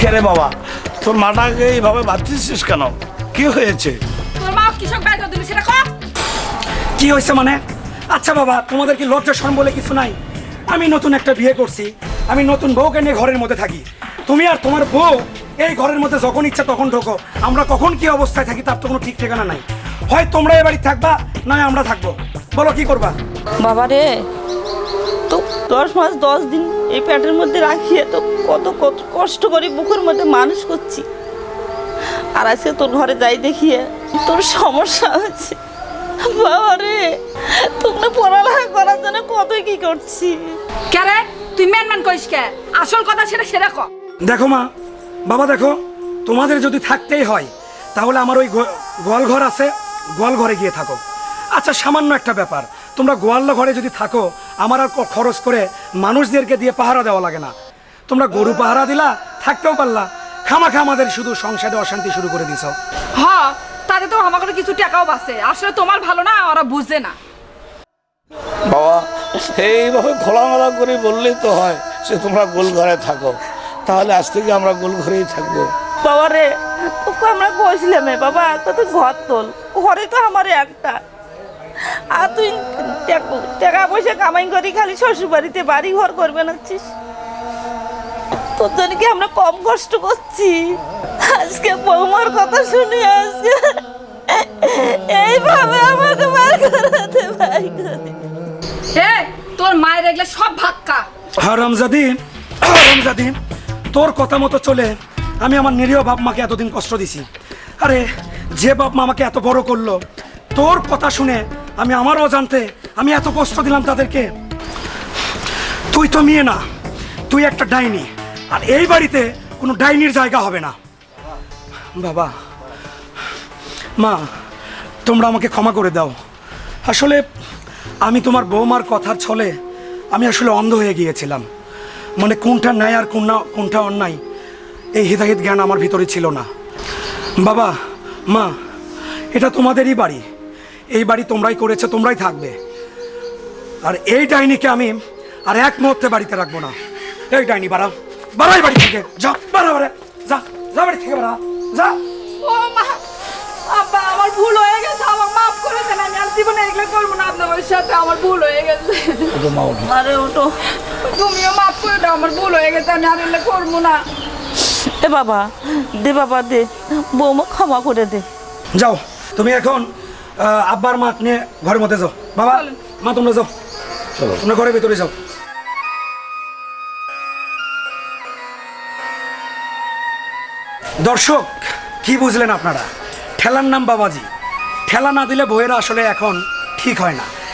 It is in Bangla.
খেরে বাবা তোর মাটাকে এইভাবে বাঁধতেছিস কেন? কি হয়েছে? কি হয়েছে মানে? আচ্ছা বাবা তোমাদের কি লজ্জা শরম বলে কিছু নাই? আমি নতুন একটা বিয়ে করছি আমি নতুন বউকে নিয়ে ঘরের মধ্যে থাকি। তুমি আর তোমার বউ এই ঘরের মধ্যে যখন ইচ্ছা তখন ঢোকো। আমরা কখন কি অবস্থায় থাকি তার তো কোনো ঠিক ঠিকানা নাই। হয় তোমরা এ বাড়ি থাকবা নয় আমরা থাকব। বলো কি করবা? বাবা রে দশ মাস দশ দিন এই প্যাটের মধ্যে রাখিয়ে তো কত কত কষ্ট করে বুকের মধ্যে মানুষ করছি। আর আজকে তোর ঘরে যাই দেখিয়ে তোর সমস্যা হচ্ছে। বাবা রে তোমরা পড়ালেখা করার জন্য কত কি করছি? কে রে? তুই ম্যান ম্যান করিস কে? আসল কথা সেটা সেটা কর দেখো মা বাবা দেখো তোমাদের যদি থাকতেই হয় তাহলে আমার ওই গো- গোয়াল ঘর আছে গোয়াল ঘরে গিয়ে থাকো। আচ্ছা সামান্য একটা ব্যাপার। তোমরা গোয়াল ঘরে যদি থাকো আমার আর খরচ করে মানুষদেরকে দিয়ে পাহারা দেওয়া লাগে না। তোমরা গরু পাহারা দিলা থাকতেও পারলা। খামাখা আমাদের শুধু সংসারে অশান্তি শুরু করে দিছ। হ তাতে তো আমার কিছু টাকাও বাঁচে। আসলে তোমার ভালো না ওরা বুঝে না। বাবা এইভাবে খোলামেলা করে বললেই তো হয় সে তোমরা গোল ঘরে থাকো। তাহলে আজ থেকে আমরা গোল ঘরেই থাকব। বাবা রে তোকে আমরা কইছিলাম বাবা তো ঘর তোল। ঘরে তো আমার একটা। আর তুই টাকা পয়সা কামাই করি খালি শ্বশুর বাড়িতে বাড়ি ঘর করবে নাচ্ছিস তোর জন্য কি আমরা কম কষ্ট করছি? আজকে বৌমার কথা শুনে আজকে এইভাবে আমাকে বার করাতে বাড়ি করে এ তোর মায়ের এগুলো সব ভাক্কা হারামজাদি হারামজাদি তোর কথা মতো চলে আমি আমার নিরীহ বাপ মাকে এতদিন কষ্ট দিছি। আরে যে বাপ মা আমাকে এত বড় করল তোর কথা শুনে আমি আমার অজান্তে আমি এত কষ্ট দিলাম তাদেরকে। তুই তো মেয়ে না, তুই একটা ডাইনি, আর এই বাড়িতে কোনো ডাইনির জায়গা হবে না। বাবা, মা, তোমরা আমাকে ক্ষমা করে দাও। আসলে আমি তোমার বৌমার কথার ছলে আমি আসলে অন্ধ হয়ে গিয়েছিলাম। মানে কোনটা ন্যায় আর কোনটা কোনটা অন্যায়, এই হিতাহিত জ্ঞান আমার ভিতরে ছিল না। বাবা, মা, এটা তোমাদেরই বাড়ি। এই বাড়ি তোমরাই করেছ তোমরাই থাকবে। আর এই ডাইনিকে আমি আর এক মুহূর্তে বাড়িতে রাখব না। এই ডাইনি বাড়া বাড়াই বাড়ি থেকে। যা বাড়া বাড়া যা যা বাড়ি থেকে বাড়া যা। ও মা আব্বা আমার ভুল হয়ে গেছে। আমার মাফ করে দেন আমি আর জীবনে এগুলো করব না। আপনার সাথে আমার ভুল হয়ে গেছে। আরে ওটো তুমিও মাফ করে দাও আমার ভুল হয়ে গেছে আমি আর এগুলো করব না। এ বাবা দে বাবা দে। বৌমা ক্ষমা করে দে। যাও তুমি এখন আব্বার মা নিয়ে ঘরের মধ্যে যাও। বাবা মা তোমরা যাও। চলো। তোমরা ঘরের ভিতরে যাও। দর্শক কি বুঝলেন আপনারা? ঠেলার নাম বাবাজি। ঠেলা না দিলে বইয়েরা আসলে এখন ঠিক হয় না।